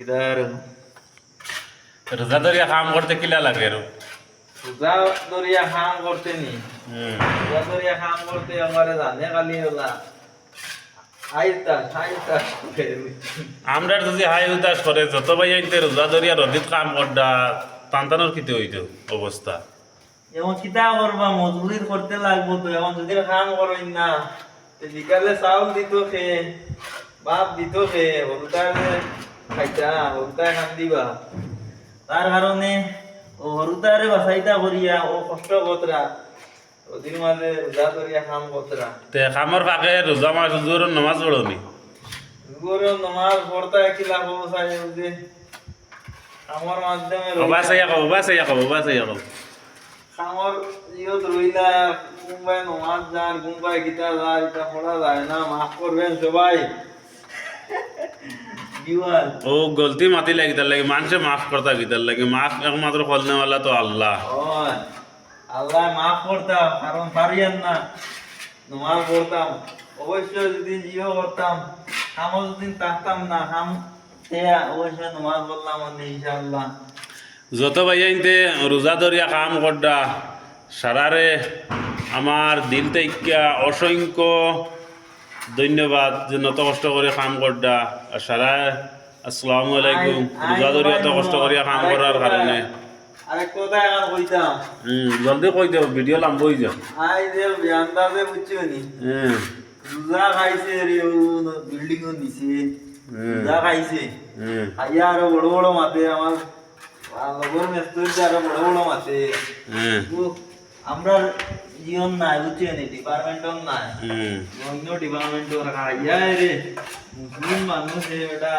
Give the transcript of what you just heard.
Either রোজাদারিয়া কাম করতে কিলা লাগে আর পূজা দরিয়া খাম করতে নি পূজা দরিয়া খাম করতে আমার জানে আইতা আমরা যদি হাই উদাস করে যত ভাই আইতে রোজাদারিয়া রদিত কাম করডা তান্তানোর কিতে হইতো অবস্থা এমন কিতা করবা মজবুরি করতে লাগবো তো এমন যদি কাম করই না বিকালে চাউল দিত খে বাপ দিত খে হরুতারে খাইতা হরুতায় খান দিবা। তার কারণে ও হরুতারে বাসাইতা করিয়া ও কষ্ট কতরা ওদিন মাঝে রোজা করিয়া খাম কতরা তে খামর ফাঁকে রোজা মাস জোর নামাজ পড়নি গুরু নমাজ পড়তা কিলা হব সাই যে আমার মাধ্যমে বাবা সাইয়া কব বাবা কব বাবা সাইয়া কব খামর ইয়ত রইলা কোনবাই নমাজ যান কোনবাই গীতা যান এটা পড়া যায় না মাফ করবেন সবাই। ও গলতি মাতি লাগি তার লাগে মানুষে মাফ করতা গিতার লাগে মাফ একমাত্র ফলনেওয়ালা তো আল্লাহ। আল্লাহ মাফ করতাম কারণ পারিয়ান না নমাজ পড়তাম। অবশ্যই যদি জিও করতাম খামো যদি থাকতাম না সে অবশ্যই নমাজ আমি ইনশাআল্লাহ। যত ভাই আইনতে রোজা ধরিয়া কাম করডা সারারে আমার দিল থেকে অসংখ্য ধন্যবাদ যে নত কষ্ট করে কাম করডা। আর সারা আসসালামু আলাইকুম। রোজা ধরিয়া এত কষ্ট করিয়া কাম করার কারণে। জলদি কই দেব ভিডিও লাম্ব হয়ে যা আই যে বিয়ান্দাজে বুঝছ নি? হুম রোজা খাইছে রে বিল্ডিং হুম রোজা খাইছে। হুম খাইয়া আরও বড় বড় মাতে আমার লগর মেস্তর আরও বড় বড় মাতে। আমরা জীবন নাই বুঝছেন ডিপার্টমেন্ট ডিপার্টমেন্টও নাই। অন্য ডিপার্টমেন্ট খাইয়া রে মুসলিম মানুষ এটা